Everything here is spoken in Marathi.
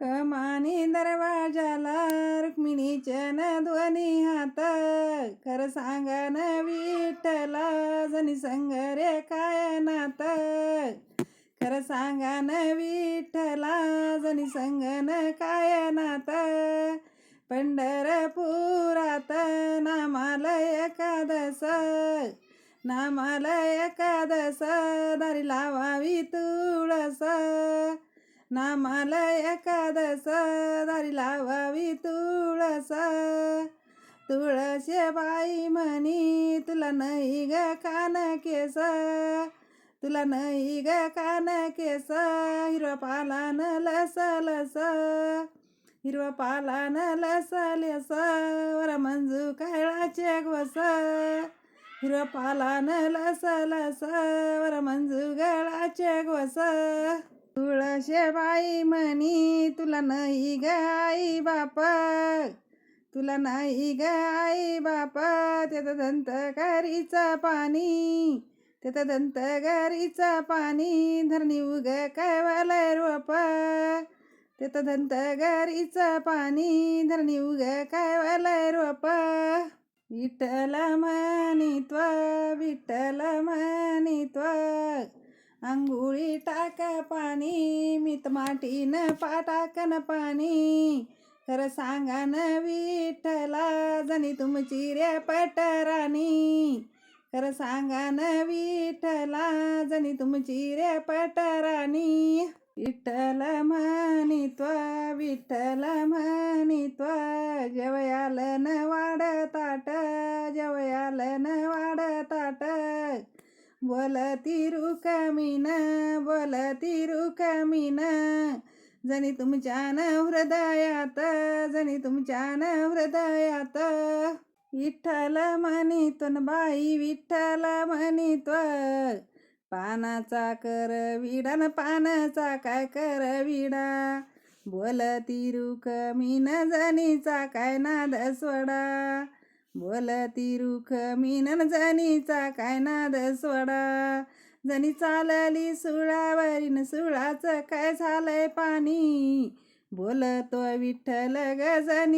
कमानी दरवाजाला रुक्मिणीच्या न ध्वनी हात खरं सांग न विठ्ठला जनी संग रे काय नात? खरं सांगा न विठ्ठला जनी संग न काय नात? पंढरपुरात नामाला एकादस. नामाला एकादस दारी लावावी तुळस. नामाला एकादस दारी लावावी तुळस. तुळसे बाई म्हणी तुला नाही ग कान केस तुला नाही ग कान केस हिरवा पालान लस लस हिरवा पालान लस लस वर मंजू काळाचे गोस हिरवा पालान लस लस वर मंजू गळाचे गोस तुळशे बाई म्हणी तुला नाही ग आई बाप. तुला नाही ग आई बाप. त्याचं दंत गारीचं पाणी त्याचा दंत गारीचं पाणी धरणी उग काय रोप. त्याचा दंत गारीचं पाणी धरणी उग काय रोप. विठ्ठल मानित्वा विठ्ठल मानित्वा आंघोळी टाक पाणी मीत माटीन पाटाकन पाणी. खरं सांगा न विठ्ठला जणी तुमची रे पटराणी. खरं सांगा न विठ्ठला जणी तुमची रे पटराणी. विठ्ठल म्हणित्व विठ्ठल म्हणित्व. जवयाल न वाढ ताट जवयाल न वाढ ताट बोलती रुकमीन बोलती रुकमीन जणी तुमच्या न हृदयात जणी तुमच्या न हृदयात विठ्ठल म्हणितून बाई विठ्ठल म्हणित पानाचा कर विडा न पानाचा काय कर विडा. बोलती रुकमीन जणीचा काय नाद सोडा. बोलती रुख मिनन जणीचा काय नाद सोडा? जणी चालली सुळावरीन सुळाचं काय झालंय पाणी? बोलतो विठ्ठल ग जणी